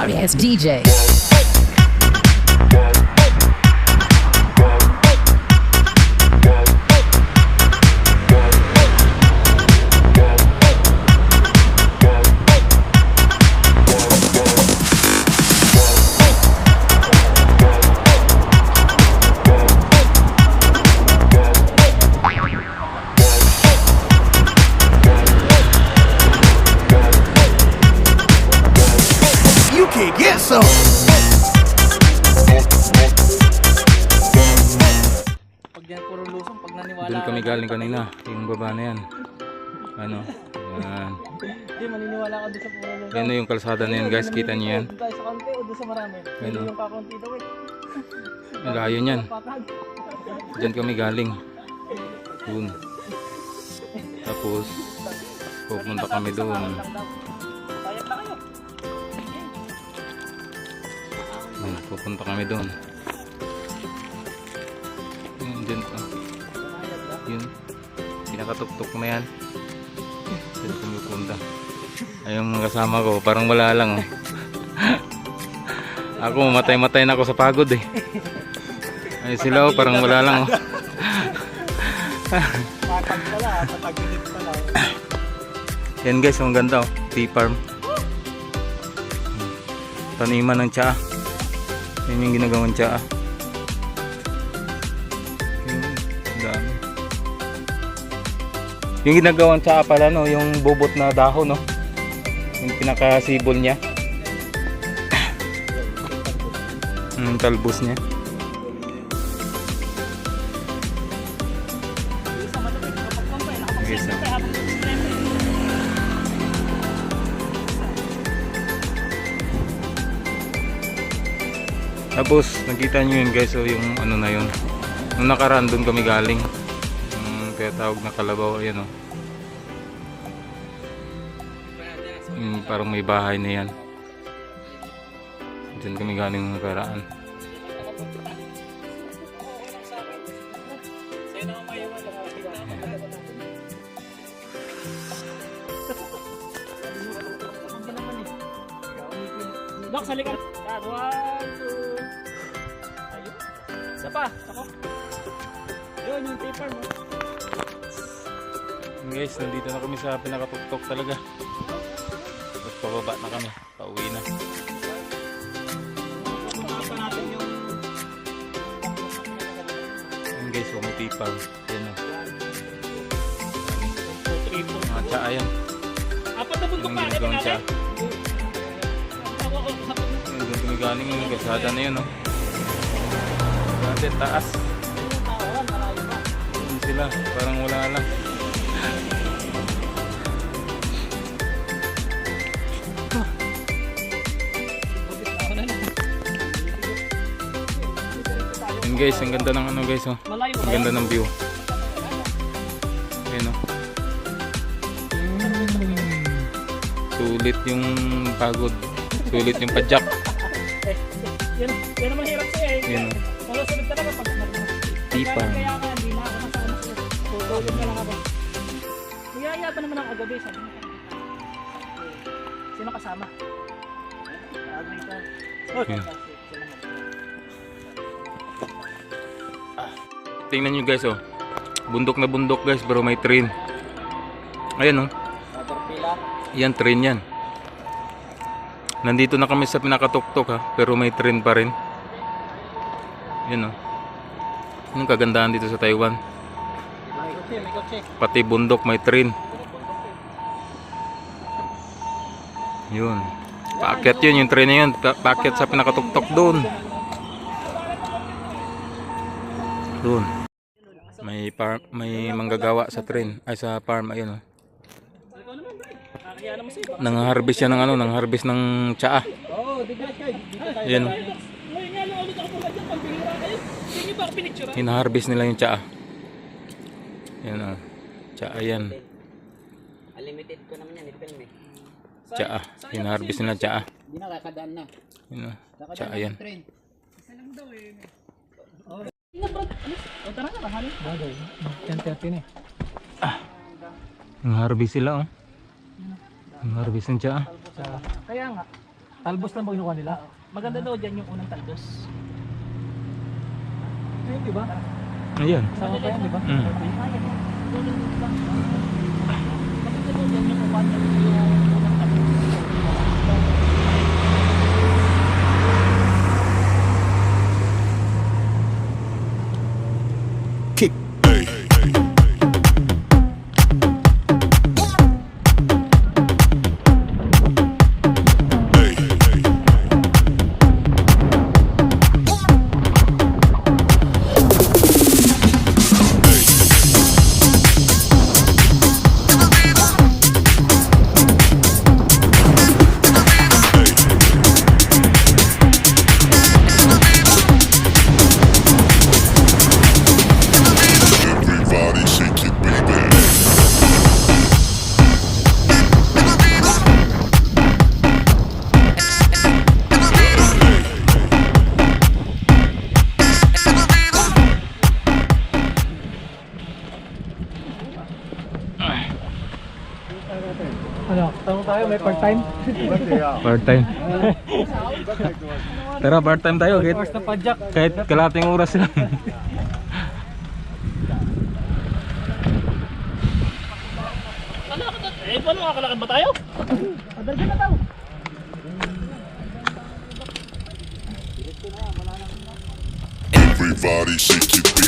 sorry ass DJ. Can get some. Pag yan puro lusong, pag naniwala Doon kami ka- galing kanina. Yung baba na yan. Ano? Yan. Hindi, maniniwala ka doon sa puro lusong. Yan na yung kalsada na yan guys. Kita niyo yan. Doon sa kaunti o doon sa marami? Ano? yung kakaunti daw eh. Ang Layo niyan. Diyan kami galing. Doon. Tapos, pupunta kami doon. Ayun, pupunta kami doon. Yun, dyan pa. Yun. Pinakatuktok na yan. Dyan kami pupunta. Ay, yung mga kasama ko, parang wala lang. Oh. ako, matay-matay na ako sa pagod eh. Ay, sila oh, parang wala lang. Oh. Patag pala, patagilid pala. Yan guys, ang ganda oh. Tea farm. Taniman ng tsaa. Yan yung ginagawang tsaa. Yun. Yung ginagawang tsaa pala no, yung bubot na dahon no. Yung pinakasibol niya. Yung talbos niya. Guys, oh. Tapos nakita nyo yun guys, so yung ano na yun. Nung nakaraan doon kami galing. Yung kaya tawag na kalabaw, ayan o. Yung parang may bahay na yan. Diyan kami galing nung nakaraan. Dok, sali ka. Yan, one, two. Isa pa, ako. Yun, yung paper mo. Guys, nandito na kami sa pinakatuktok talaga. Tapos pababa na kami, pauwi na. Yung... Yun guys, umutipang. Yan o. Four. Mga tsaa yan. Apat na bundok Yung pa. ginagawang natin. tsaa. Ako, ako, apat na Yun, doon kami galing yung kasada na yun, no? Dati, taas. Yun sila, parang wala lang. Yun guys, ang ganda ng ano guys, oh. Ang ganda ng view. Ayun, oh. Sulit yung pagod. Sulit yung padyak. Eh, yan, yan naman hirap sa'yo eh. Malusunod talaga pag. Tipa. Kaya ka, hindi na ako nasama sa'yo. Tutulog na lang ako. Niyaya pa naman ako gabi, sabi niya. Sino kasama? Agree ka. Oh, Yeah. Tingnan nyo guys, oh. Bundok na bundok guys, pero may train. Ayan, oh. Yan, train yan. Nandito na kami sa pinakatuktok ha, pero may train pa rin. Yan oh. Yung kagandahan dito sa Taiwan. Pati bundok may train. Yun. Paakyat yun, yung train na yun. Pa- Paakyat sa pinakatuktok doon. Doon. May farm, may manggagawa sa train, ay sa farm ayun oh. Baka- Nang-harvest siya ng ano, nang-harvest ng tsaa. Oh. Ngayon nga lang ulit ako pala dyan, pambihira kayo. Hindi niyo ba ako pinicture? Hinaharvest nila yung tsaa. Yan oh. Tsaa yan. Unlimited ko naman yan, i-film eh. Tsaa. Hinaharvest nila tsaa. Hindi na kakadaan na. Yan oh. Tsaa yan. Train. Ingat bro. Ano? O tara na, mahali. Bagay. 10.30 na eh. Nang-harvest sila oh. Nang-harvest ng tsaa. Kaya nga. Talbos lang ba kinuha nila? Maganda daw dyan yung unang talbos. Yun, di ba? Ayan. Sama pa yan, di ba? Mm. Ano? Tanong tayo, may part-time? Part time. Tara, part time tayo. Kahit, kahit kalating oras lang. Eh, paano makakalakad ba tayo? Padalga na tayo. Everybody shake it,